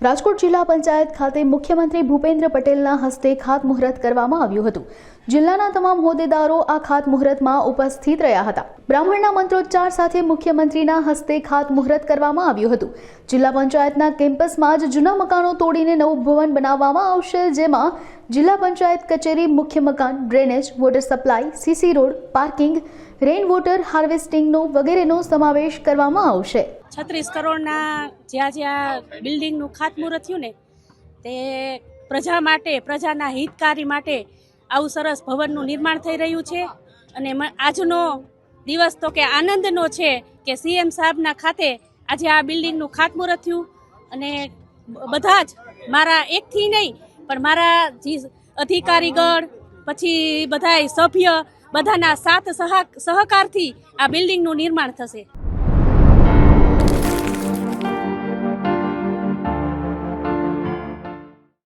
રાજકોટ જિલ્લા પંચાયત ખાતે મુખ્યમંત્રી ભૂપેન્દ્ર પટેલના હસ્તે ખાતમુહૂર્ત કરવામાં આવ્યું હતું. જિલ્લાના તમામ હોદ્દેદારો આ ખાતમુહૂર્તમાં ઉપસ્થિત રહ્યા હતા. બ્રાહ્મણના મંત્રોચ્ચાર સાથે મુખ્યમંત્રીના હસ્તે ખાતમુહૂર્ત કરવામાં આવ્યું હતું. જિલ્લા પંચાયતના કેમ્પસમાં જ જૂના મકાનો તોડીને નવું ભવન બનાવવામાં આવશે, જેમાં જિલ્લા પંચાયત કચેરી, મુખ્ય મકાન, drainage, water supply, CC road, parking, rain water હાર્વેસ્ટિંગનો વગેરેનો સમાવેશ કરવામાં આવશે. છત્રીસ કરોડના જ્યાં જ્યાં બિલ્ડિંગનું ખાતમુહૂર્ત થયું ને, તે પ્રજા માટે, પ્રજાના હિતકારી માટે આવું સરસ ભવનનું નિર્માણ થઈ રહ્યું છે. અને આજનો દિવસ તો કે આનંદનો છે કે સીએમ સાહેબના ખાતે આજે આ બિલ્ડિંગનું ખાતમુહૂર્ત થયું. અને બધા જ મારા એકથી નહીં, પણ મારા જે અધિકારીગણ, પછી બધાય સભ્ય, બધાના સાથ સહા, સહકારથી આ બિલ્ડિંગનું નિર્માણ થશે.